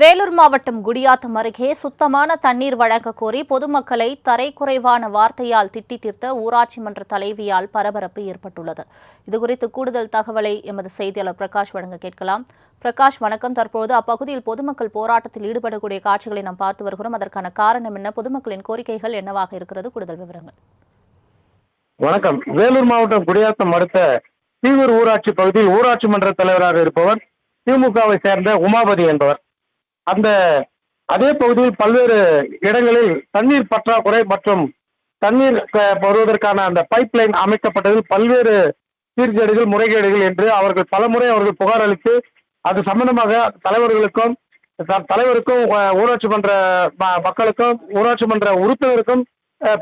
வேலூர் மாவட்டம் குடியாத்தம் அருகே சுத்தமான தண்ணீர் வழங்க கோரி பொதுமக்களை தரைக்குறைவான வார்த்தையால் திட்டி தீர்த்த ஊராட்சி மன்ற தலைவியால் பரபரப்பு ஏற்பட்டுள்ளது. இதுகுறித்து கூடுதல் தகவலை எமது செய்தியாளர் பிரகாஷ் வழங்க கேட்கலாம். பிரகாஷ் வணக்கம். தற்போது அப்பகுதியில் பொதுமக்கள் போராட்டத்தில் ஈடுபடக்கூடிய காட்சிகளை நாம் பார்த்து வருகிறோம். அதற்கான காரணம் என்ன? பொதுமக்களின் கோரிக்கைகள் என்னவாக இருக்கிறது? கூடுதல் விவரங்கள். வணக்கம். வேலூர் மாவட்டம் குடியாத்தம் அடுத்த தீவூர் ஊராட்சி பகுதியில் ஊராட்சி மன்ற தலைவராக இருப்பவர் திமுகவை சேர்ந்த உமாபதி என்பவர். அந்த அதே பகுதியில் பல்வேறு இடங்களில் தண்ணீர் பற்றாக்குறை மற்றும் தண்ணீர் வருவதற்கான அந்த பைப் லைன் அமைக்கப்பட்டதில் பல்வேறு சீர்கேடுகள் முறைகேடுகள் என்று அவர்கள் பலமுறை அவர்கள் புகார் அளித்து அது சம்பந்தமாக தலைவர்களுக்கும் தலைவருக்கும் ஊராட்சி மன்ற ம- மக்களுக்கும் ஊராட்சி மன்ற உறுப்பினருக்கும்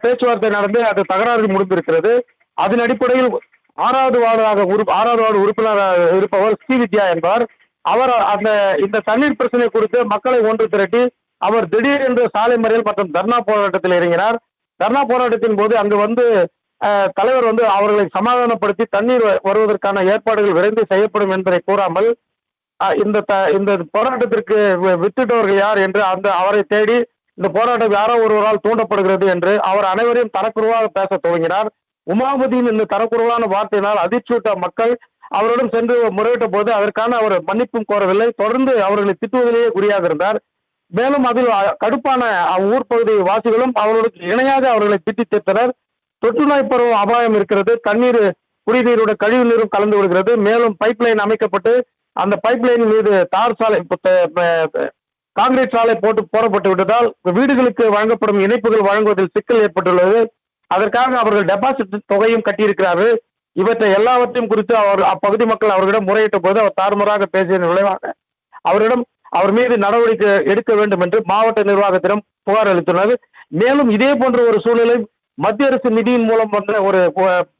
பேச்சுவார்த்தை நடந்து அது தகராறு முடிந்திருக்கிறது. அதன் அடிப்படையில் ஆறாவது வார்டாக உறுப்பு ஆறாவது வார்டு உறுப்பினராக இருப்பவர் ஸ்ரீவித்யா என்பவர் அவர் அந்த இந்த தண்ணீர் பிரச்சனை குறித்து மக்களை ஒன்று திரட்டி அவர் திடீரென்று சாலை மறியல் மற்றும் தர்ணா போராட்டத்தில் இறங்கினார். தர்ணா போராட்டத்தின் போது அங்கு வந்து தலைவர் வந்து அவர்களை சமாதானப்படுத்தி தண்ணீர் வ- வருவதற்கான ஏற்பாடுகள் விரைந்து செய்யப்படும் என்பதை கூறாமல் இந்த த- இந்த போராட்டத்திற்கு வித்திட்டவர்கள் யார் என்று அந்த அவரை தேடி இந்த போராட்டம் யாரோ ஒருவரால் தூண்டப்படுகிறது என்று அவர் அனைவரையும் தரக்குறைவாக பேச துவங்கினார். உமாபதியின் இந்த தரக்குறைவான வார்த்தையினால் அதிர்ச்சியூட்ட மக்கள் அவரிடம் சென்று முறையிட்ட போது அதற்கான அவர் மன்னிப்பும் கோரவில்லை. தொடர்ந்து அவர்களை திட்டுவதிலேயே குறியாக இருந்தார். மேலும் அதில் கடுப்பான ஊர் பகுதி வாசிகளும் அவர்களுக்கு இணையாக அவர்களை திட்டி தீர்த்தனர். தொற்று நோய் பருவம் அபாயம் இருக்கிறது. தண்ணீர் குடிநீரோட கழிவு நீரும் கலந்து விடுகிறது மேலும் பைப் லைன் அமைக்கப்பட்டு அந்த பைப் லைன் மீது தார் சாலை காங்கிரீட் சாலை போட்டு போடப்பட்டு விட்டதால் வீடுகளுக்கு வழங்கப்படும் இணைப்புகள் வழங்குவதில் சிக்கல் ஏற்பட்டுள்ளது. அதற்காக அவர்கள் டெபாசிட் தொகையும் கட்டியிருக்கிறார்கள். இவற்றை எல்லாவற்றையும் குறித்து அவர் அப்பகுதி மக்கள் அவர்களிடம் முறையிட்ட போது அவர் தாறுமாறாக பேசியதன் விளைவாக அவரிடம் அவர் மீது நடவடிக்கை எடுக்க வேண்டும் என்று மாவட்ட நிர்வாகத்திடம் புகார் அளித்துள்ளது. மேலும் இதே போன்ற ஒரு சூழ்நிலை மத்திய அரசு நிதியின் மூலம் வந்த ஒரு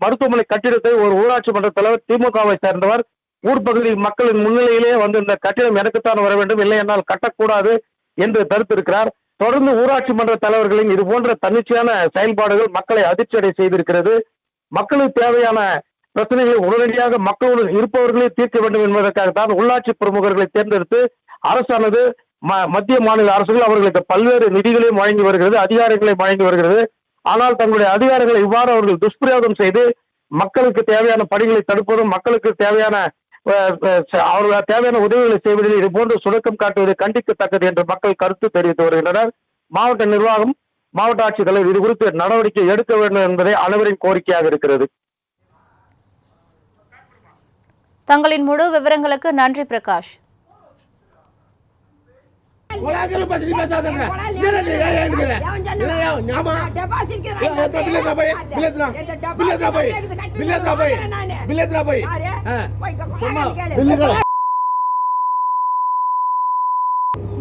மருத்துவமனை கட்டிடத்தை ஒரு ஊராட்சி மன்ற தலைவர் திமுகவை சேர்ந்தவர். ஊர்பகுதி மக்களின் முன்னிலையிலேயே வந்து இந்த கட்டிடம் எனக்குத்தான் வர வேண்டும் இல்லை என்னால் கட்டக்கூடாது என்று தடுத்திருக்கிறார். தொடர்ந்து ஊராட்சி மன்ற தலைவர்களின் இது போன்ற தன்னிச்சையான செயல்பாடுகள் மக்களை அதிர்ச்சியடை செய்திருக்கிறது. மக்களுக்கு தேவையான பிரச்சனைகளை உடனடியாக மக்களுடன் இருப்பவர்களே தீர்க்க வேண்டும் என்பதற்காகத்தான் உள்ளாட்சி பிரமுகர்களை தேர்ந்தெடுத்து அரசானது ம- மத்திய மாநில அரசுகள் அவர்களுக்கு பல்வேறு நிதிகளையும் வழங்கி வருகிறது அதிகாரங்களையும் வழங்கி வருகிறது. ஆனால் தங்களுடைய அதிகாரங்களை இவ்வாறு அவர்கள் துஷ்பிரயோகம் செய்து மக்களுக்கு தேவையான பணிகளை தடுப்பதும் மக்களுக்கு தேவையான அவர்கள் தேவையான உதவிகளை செய்வதில் இது போன்று சுணக்கம் காட்டுவது கண்டிக்கத்தக்கது என்று மக்கள் கருத்து தெரிவித்து வருகின்றனர். மாவட்ட நிர்வாகம் மாவட்ட ஆட்சித்தலைவர் இது குறித்து நடவடிக்கை எடுக்க வேண்டும் என்பதே அனைவரின் கோரிக்கையாக இருக்கிறது. தங்களின் முழு விவரங்களுக்கு நன்றி பிரகாஷ். இல்ல பில்லத்ரா போய் பில்லத்ரா பில்லத்ரா போய் பில்லத்ரா போய் பில்லத்ரா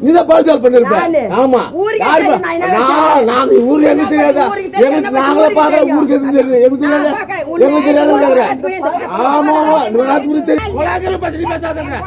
தலைவரா நீதான் பாதுகாப்பு பண்ணிருப்ப. ஆமா? நாங்க ஊருக்கு எங்க தெரியாதா ஊருக்கு தெரியும், எங்க நம்ம நாங்களே பாக்குற. ஊருக்கு எது தெரியும் எங்க தெரியாதா எங்க தெரியாதா ஆமா ஆமா வருஷம் நீ நாட்டு ஊருக்கு தெரியும் கொலாக்கிற பசி நீ பேசாதடா